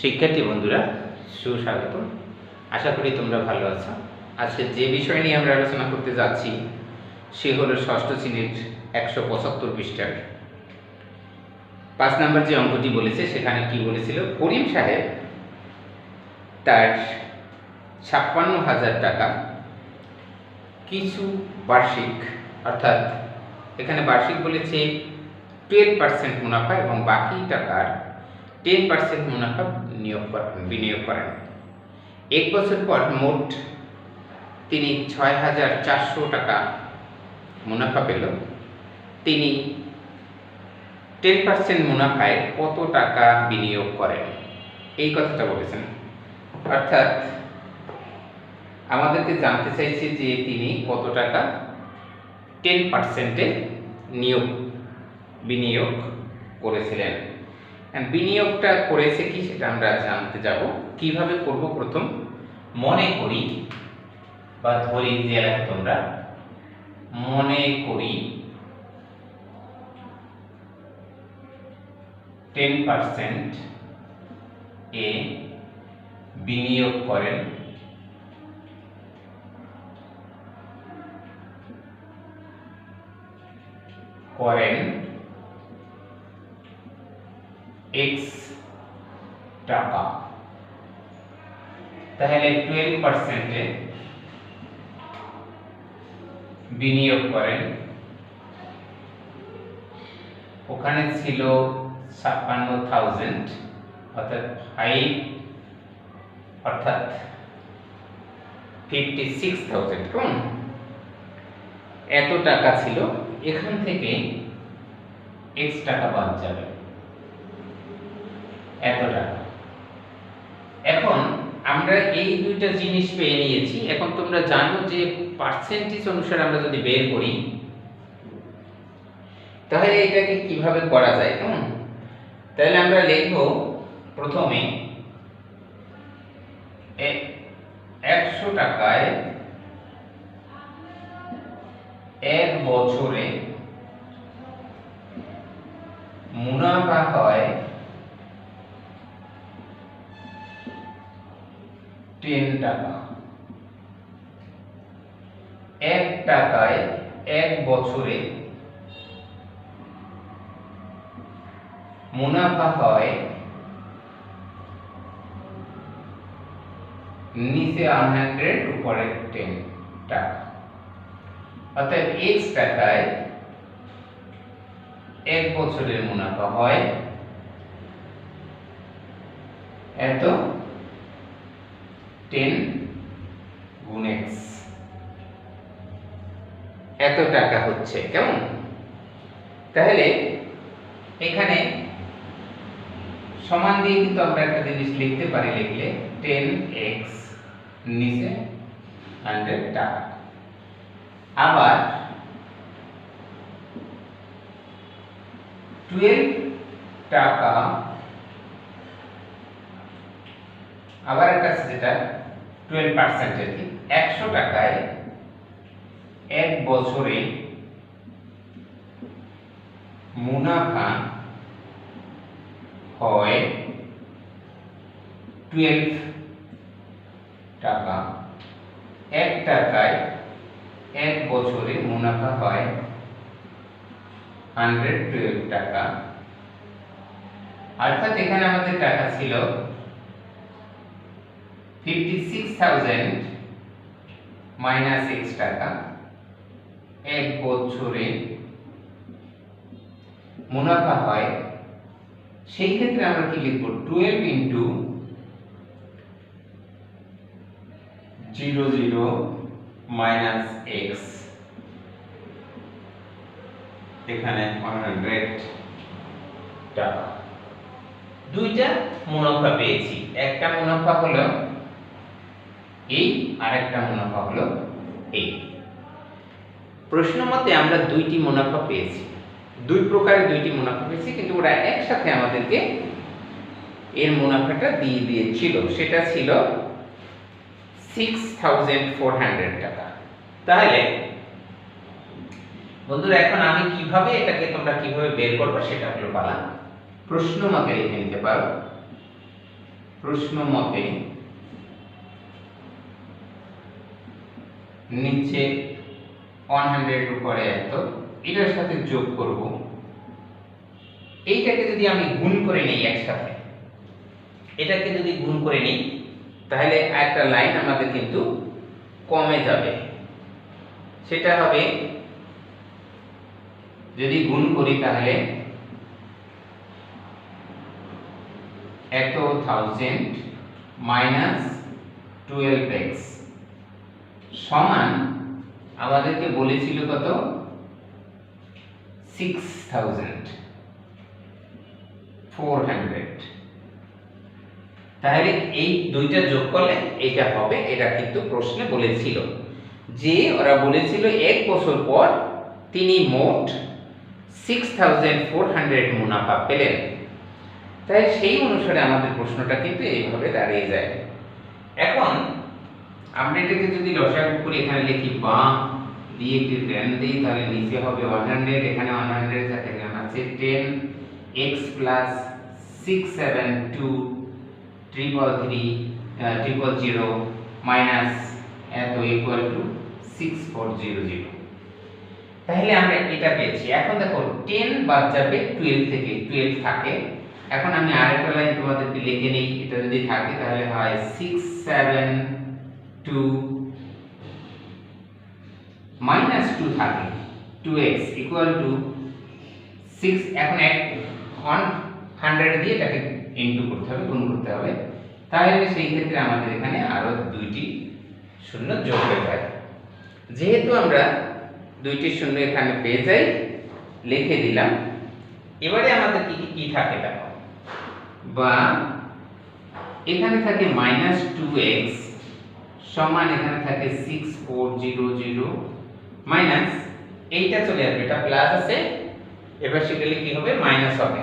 শিক্ষার্থী বন্ধুরা সুস্বাগত আশা করি তোমরা ভালো আছো। আজকে যে বিষয় নিয়ে আমরা আলোচনা করতে যাচ্ছি, সে হলো ষষ্ঠ শ্রেণির একশো পঁচাত্তর পৃষ্ঠার। পাঁচ নাম্বার যে অঙ্কটি বলেছে, সেখানে কি বলেছিল? করিম সাহেব তার ছাপ্পান্ন হাজার টাকা কিছু বার্ষিক, অর্থাৎ এখানে বার্ষিক বলেছে টুয়েলভ পার্সেন্ট মুনাফা এবং বাকি টাকার টেন পার্সেন্ট মুনাফা নিয়োগ করেন বিনিয়োগ করেন। এক বছর পর মোট তিনি ছয় হাজার চারশো টাকা মুনাফা পেল। তিনি টেন পার্সেন্ট মুনাফায় কত টাকা বিনিয়োগ করেন? এই কথাটা বলেছেন। অর্থাৎ আমাদেরকে জানতে চাইছে যে তিনি কত টাকা টেন পার্সেন্টে নিয়োগ, বিনিয়োগ করেছিলেন। বিনিয়োগটা করেছে কি সেটা আমরা জানতে যাব। কীভাবে করব? প্রথম মনে করি বা ধরি যে তোমরা, মনে করি টেন পার্সেন্ট এ বিনিয়োগ করেন করেন এক্স টাকা। তাহলে টুয়েলভ পার্সেন্টে বিনিয়োগ করেন। ওখানে ছিল ছাপ্পান্ন থাউজেন্ড অর্থাৎ ফাইভ অর্থাৎ ফিফটি সিক্স থাউজেন্ড কেমন? এত টাকা ছিল, এখান থেকে এক্স টাকা বাদ যাবে। এত এখন আমরা এই দুইটা জিনিস পেয়ে নিয়েছি। এখন তোমরা জানো যে পার্সেন্টেজ অনুসারে আমরা যদি বের করি, তাহলে এটাকে কীভাবে করা যায়, কেমন? তাহলে আমরা লিখব প্রথমে একশো টাকায় এক বছরে মুনাফা হয় টেন টাকা। এক টাকায় এক বছরে মুনাফা হয় নিচে ওয়ান হান্ড্রেড উপরে টেন টাকা। অর্থাৎ এক্স টাকায় এক বছরের মুনাফা হয়। এত টেন গুণ এক্স। এত টাকা হচ্ছে, কেমন? তাহলে এখানে সমান দিয়ে কিন্তু আমরা একটা জিনিস লিখতে পারি, লিখলে টেন এক্স নিচে হান্ড্রেড টাকা। আবার টুয়েলভ টাকা, আবার একটা যেটা টুয়েলভ পার্সেন্ট আর কি একশো টাকায় এক বছরে মুনাফা হয় টুয়েলভ টাকা। এক টাকায় এক বছরে মুনাফা হয় হান্ড্রেড টুয়েলভ টাকা। অর্থাৎ এখানে আমাদের টাকা ছিল fifty six thousand minus X টাকা এক বছরে মুনাফা হয়। সেই ক্ষেত্রে আমরা কি লিখব? Twelve into zero zero minus X এখানে ওয়ান হান্ড্রেড টাকা। দুইটা মুনাফা পেয়েছি। একটা মুনাফা হলো এই আরেকটা মুনাফা হলো এই প্রশ্ন মতে আমরা দুইটি মুনাফা পেয়েছি। দুই প্রকারের দুইটি মুনাফা পেয়েছি, কিন্তু ওরা একসাথে আমাদেরকে এর মুনাফাটা দিয়ে দিয়েছিল। সেটা ছিল সিক্স থাউজেন্ড ফোর হান্ড্রেড টাকা। তাহলে বন্ধুরা, এখন আমি কীভাবে এটাকে তোমরা কীভাবে বের করবে সেটা হলো পালা। প্রশ্ন মতে লিখে নিতে পারো। প্রশ্ন মতে নিচে ওয়ান হান্ড্রেড উপরে এত। এটার সাথে যোগ করব। এইটাকে যদি আমি গুণ করে নিই একসাথে, এটাকে যদি গুণ করে নিই, তাহলে একটা লাইন আমাদের কিন্তু কমে যাবে। সেটা হবে, যদি গুণ করি তাহলে এত থাউজেন্ড মাইনাস টুয়েলভ এক্স সমান আমাদেরকে বলেছিল কত? সিক্স থাউজেন্ড ফোর হান্ড্রেড তাহলে এই দুইটা যোগ করলে এটা হবে, এটা কিন্তু প্রশ্নে বলেছিল। যে ওরা বলেছিল এক বছর পর তিনি মোট সিক্স থাউজেন্ড ফোর হান্ড্রেড মুনাফা পেলেন। তাই সেই অনুসারে আমাদের প্রশ্নটা কিন্তু এইভাবে দাঁড়িয়ে যায়। এখন আমরা এটাকে যদি লসাগু করি, এখানে লিখি বা, দিয়ে একটি টেন দিই, তাহলে নিচে হবে ওয়ান হান্ড্রেড এখানে ওয়ান হান্ড্রেড থাকে এখানে আছে ten X plus six seven two triple three triple zero minus এত equal to six four zero zero তাহলে আমরা এটা পেয়েছি। এখন দেখো টেন বাদ যাবে টুয়েলভ থেকে টুয়েলভ থাকে। এখন আমি আরেকটা লাইন তোমাদেরকে লিখে নিই। এটা যদি থাকে, তাহলে হয় six seven two minus two থাকে two X equal to six এখন এক ওয়ান হান্ড্রেড দিয়ে এটাকে ইন্টু করতে হবে, গুণ করতে হবে। তাহলে সেই ক্ষেত্রে আমাদের এখানে আরও দুইটি শূন্য যোগ হয়ে যায়। যেহেতু আমরা দুইটি শূন্য এখানে পেয়ে যাই, লিখে দিলাম। এবারে আমাদের কি কি কি থাকে দেখো? বা এখানে থাকে মাইনাস টু এক্স সমান এখানে থাকে six four zero zero minus এইটা চলে আসবে, এটা প্লাস আছে, এবার সেটা কি হবে? মাইনাস হবে।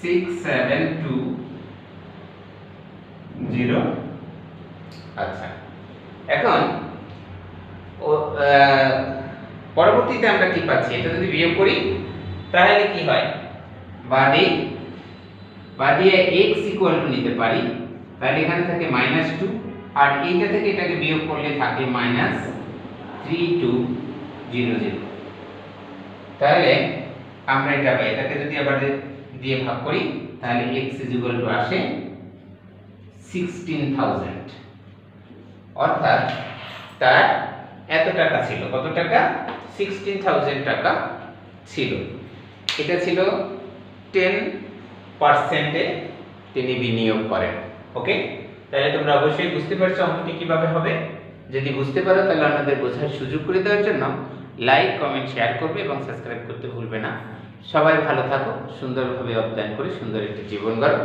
সিক্স সেভেন টু জিরো আচ্ছা। এখন পরবর্তীতে আমরা কি পাচ্ছি? এটা যদি বিয়োগ করি, তাহলে কি হয়? বাদে বাদে x ইকুয়াল টু নিতে পারি, তাহলে এখানে থাকে মাইনাস টু আর এইটা থেকে এটাকে বিয়োগ করলে থাকে minus three two zero zero তাহলে আমরা এটা পাই এটাকে যদি আবার দিয়ে ভাগ করি, তাহলে x ইজ ইকুয়াল টু আসে সিক্সটিন থাউজেন্ড অর্থাৎ তার এত টাকা ছিল, কত টাকা? সিক্সটিন থাউজেন্ড টাকা ছিল। এটা ছিল টেন পার্সেন্টে তিনি বিনিয়োগ করেন ওকে তাহলে তোমরা অবশ্যই বুঝতে পারছ অঙ্কটি কীভাবে হবে। যদি বুঝতে পারো, তাহলে আপনাদের বোঝার সুযোগ করে দেওয়ার জন্য লাইক কমেন্ট শেয়ার করবে এবং সাবস্ক্রাইব করতে ভুলবে না। সবাই ভালো থাকো, সুন্দরভাবে অধ্যয়ন করে সুন্দর একটি জীবন গড়ো।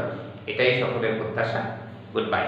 এটাই সকলের প্রত্যাশা। Good bye